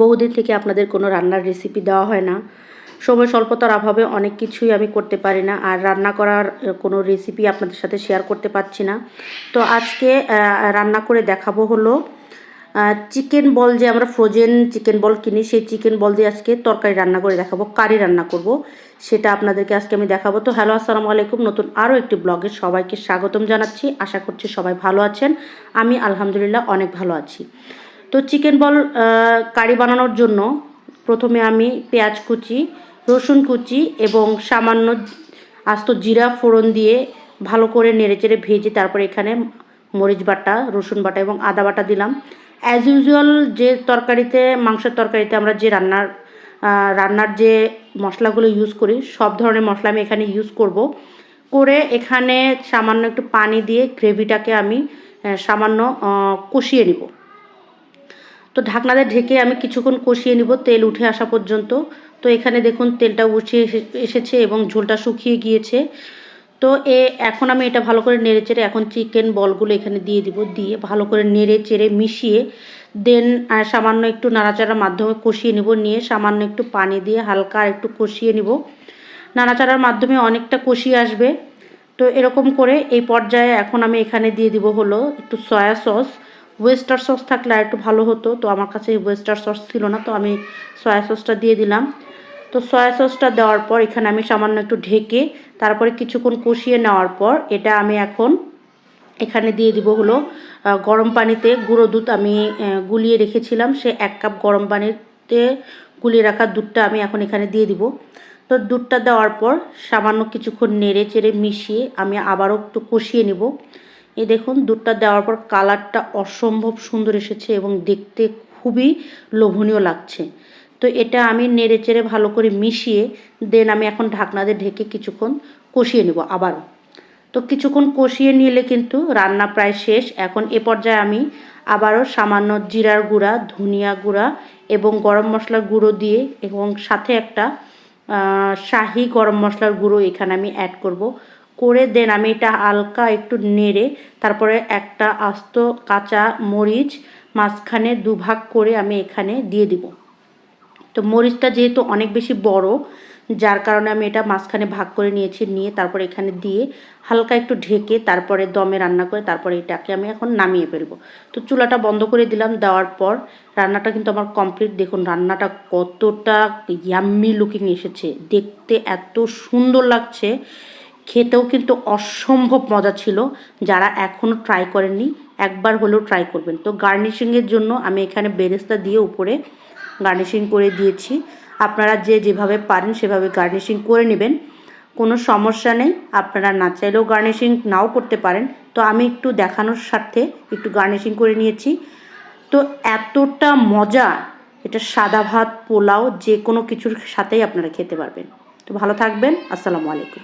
বহুদিন থেকে আপনাদের কোনো রান্নার রেসিপি দেওয়া হয় না। সময় স্বল্পতার অভাবে অনেক কিছুই আমি করতে পারি না আর রান্না করার কোনো রেসিপি আপনাদের সাথে শেয়ার করতে পারছি না। তো আজকে রান্না করে দেখাবো হলো চিকেন বল যে আমরা ফ্রোজেন চিকেন বল কিনি, সেই চিকেন বল দিয়ে আজকে তরকারি রান্না করে দেখাবো কারি রান্না করব। সেটা আপনাদেরকে আজকে আমি দেখাবো। তো হ্যালো আসসালামু আলাইকুম। নতুন আরও একটি ব্লগে সবাইকে স্বাগতম জানাচ্ছি। আশা করছি সবাই ভালো আছেন। আমি আলহামদুলিল্লাহ অনেক ভালো আছি। তো চিকেন বল কারি বানানোর জন্য প্রথমে আমি পেঁয়াজ কুচি, রসুন কুচি এবং সামান্য আস্ত জিরা ফোড়ন দিয়ে ভালো করে নেড়েচেড়ে ভেজে তারপরে এখানে মরিচ বাটা, রসুন বাটা এবং আদা বাটা দিলাম। অ্যাজ ইউজুয়াল যে তরকারিতে, মাংসের তরকারিতে আমরা যে রান্নার রান্নার যে মশলাগুলো ইউজ করি, সব ধরনের মশলা আমি এখানে ইউজ করব। করে এখানে সামান্য একটু পানি দিয়ে গ্রেভিটাকে আমি সামান্য কষিয়ে নিব। তো ঢাকনাতে ঢেকে আমি কিছুক্ষণ কষিয়ে নিব, তেল উঠে আসা পর্যন্ত। তো এখানে দেখুন তেলটা উঠে এসে- এসেছে এবং ঝোলটা শুকিয়ে গিয়েছে। তো এ, এখন আমি এটা ভালো করে নেড়ে চেড়ে এখন চিকেন বলগুলো এখানে দিয়ে দিব, দিয়ে ভালো করে নেড়ে চেড়ে মিশিয়ে, দেন সামান্য একটু নাড়াচাড়ার মাধ্যমে কষিয়ে নিব, নিয়ে সামান্য একটু পানি দিয়ে হালকা একটু কষিয়ে নিব। নাড়াচাড়ার মাধ্যমে অনেকটা কষিয়ে আসবে। তো এরকম করে এই পর্যায়ে এখন আমি এখানে দিয়ে দিব হলো একটু সয়া সস। ওয়েস্টার সস থাকলে আর একটু ভালো হতো। তো আমার কাছে ওয়েস্টার সস ছিল না, তো আমি সয়া সসটা দিয়ে দিলাম। তো সয়া সসটা দেওয়ার পর এখানে আমি সামান্য একটু ঢেকে, তারপরে কিছুক্ষণ কষিয়ে নেওয়ার পর এটা আমি এখন এখানে দিয়ে দিব হলো গরম পানিতে গুঁড়ো দুধ আমি গুলিয়ে রেখেছিলাম। সে এক কাপ গরম পানিতে গুলিয়ে রাখা দুধটা আমি এখন এখানে দিয়ে দিব। তো দুধটা দেওয়ার পর সামান্য কিছুক্ষণ নেড়ে চেড়ে মিশিয়ে আমি আবারও একটু কষিয়ে নিব। এই দেখুন, দুধটা দেওয়ার পর কালারটা অসম্ভব সুন্দর এসেছে এবং দেখতে খুবই লোভনীয় লাগছে। তো এটা আমি নেড়ে চেড়ে ভালো করে মিশিয়ে, দেন আমি এখন ঢাকনা দিয়ে ঢেকে কিছুক্ষণ কষিয়ে নেব আবারও। তো কিছুক্ষণ কষিয়ে নিলে কিন্তু রান্না প্রায় শেষ। এখন এ পর্যায়ে আমি আবারও সামান্য জিরার গুঁড়া, ধনিয়া গুঁড়া এবং গরম মশলার গুঁড়ো দিয়ে এবং সাথে একটা শাহি গরম মশলার গুঁড়ো এখানে আমি অ্যাড করব। করে দেন। আমি এটা হালকা একটু নেড়ে তারপরে একটা আস্ত কাঁচা মরিচ মাঝখানে দুভাগ করে আমি এখানে দিয়ে দিব। তো মরিচটা যেহেতু অনেক বেশি বড়, যার কারণে আমি এটা মাঝখানে ভাগ করে নিয়েছি, নিয়ে তারপরে এখানে দিয়ে হালকা একটু ঢেকে তারপরে দমে রান্না করে তারপরে এটাকে আমি এখন নামিয়ে ফেলব। তো চুলাটা বন্ধ করে দিলাম, দেওয়ার পর রান্নাটা কিন্তু আমার কমপ্লিট। দেখুন, রান্নাটা কতটা ইয়াম্মি লুকিং এসেছে, দেখতে এত সুন্দর লাগছে। খেতেও কিন্তু অসম্ভব মজা ছিল। যারা এখনও ট্রাই করেননি, একবার হলেও ট্রাই করবেন। তো গার্নিশিংয়ের জন্য আমি এখানে বেরেস্তা দিয়ে উপরে গার্নিশিং করে দিয়েছি। আপনারা যে যেভাবে পারেন সেভাবে গার্নিশিং করে নেবেন। কোনো সমস্যা নেই, আপনারা না চাইলেও গার্নিশিং নাও করতে পারেন। তো আমি একটু দেখানোর স্বার্থে একটু গার্নিশিং করে নিয়েছি। তো এতটা মজা, এটা সাদা ভাত, পোলাও যে কোনো কিছুর সাথেই আপনারা খেতে পারবেন। তো ভালো থাকবেন, আসসালামু আলাইকুম।